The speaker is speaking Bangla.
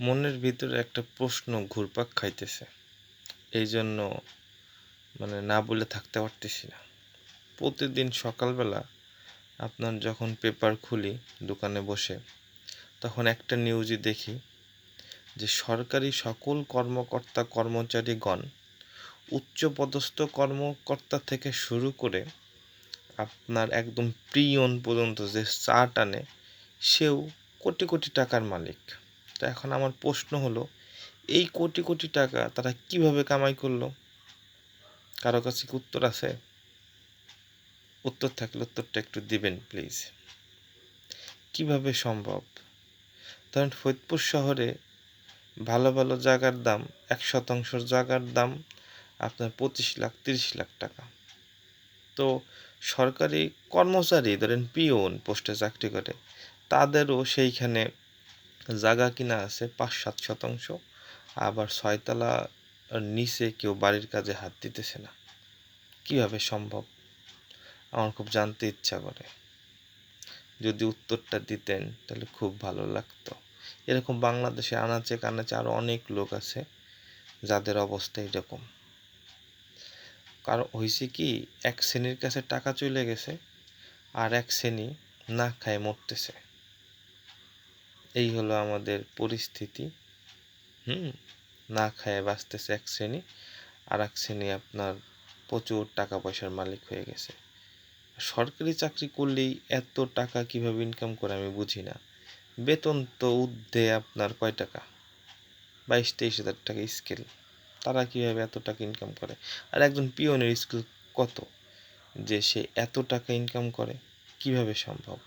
মনের ভিতরে একটা প্রশ্ন ঘুরপাক খাইতেছে। এই জন্য মানে না বলে থাকতে পারতেছি না। প্রতিদিন সকালবেলা আপনার যখন পেপার খুলি দোকানে বসে, তখন একটা নিউজই দেখি যে সরকারি সকল কর্মকর্তা কর্মচারীগণ, উচ্চপদস্থ কর্মকর্তা থেকে শুরু করে আপনার একদম প্রিয়ন পর্যন্ত যে চা টানে, সেও কোটি কোটি টাকার মালিক। তো এখন আমার প্রশ্ন হলো, এই কোটি কোটি টাকা তারা কীভাবে কামাই করল? কারও কাছে কি উত্তর আছে? উত্তর থাকলে উত্তরটা একটু দিবেন প্লিজ কীভাবে সম্ভব? ধরেন ফরিদপুর শহরে ভালো ভালো জায়গার দাম এক শতাংশের জায়গার দাম আপনার পঁচিশ লাখ, তিরিশ লাখ টাকা। তো সরকারি কর্মচারী, ধরেন পিওন, পোস্টে চাকরি করে, তাদেরও সেইখানে জায়গা কিনা আছে পাঁচ, সাত শতাংশ। আবার ছয়তলা নিচে কেউ বাড়ির কাজে হাত দিতেছে না। কীভাবে সম্ভব? আমার খুব জানতে ইচ্ছা করে। যদি উত্তরটা দিতেন, তাহলে খুব ভালো লাগতো। এরকম বাংলাদেশে আনাচে কানাচে আরও অনেক লোক আছে, যাদের অবস্থা এরকম। কারণ হয়েছে কি, এক শ্রেণির কাছে টাকা চলে গেছে, আর এক শ্রেণি না খায় মরতেছে। এই হলো আমাদের পরিস্থিতি। হুম, না খায় বাঁচতেছে এক শ্রেণি, আর এক শ্রেণি আপনার প্রচুর টাকা পয়সার মালিক হয়ে গেছে। সরকারি চাকরি করলেই এত টাকা কীভাবে ইনকাম করে আমি বুঝি না। বেতন তো উর্ধে আপনার কয় টাকা? বাইশ, তেইশ হাজার টাকা স্কেল তারা কীভাবে এত টাকা ইনকাম করে? আর একজন পিওনের স্কিল কত? যে সে এত টাকা ইনকাম করে, কীভাবে সম্ভব?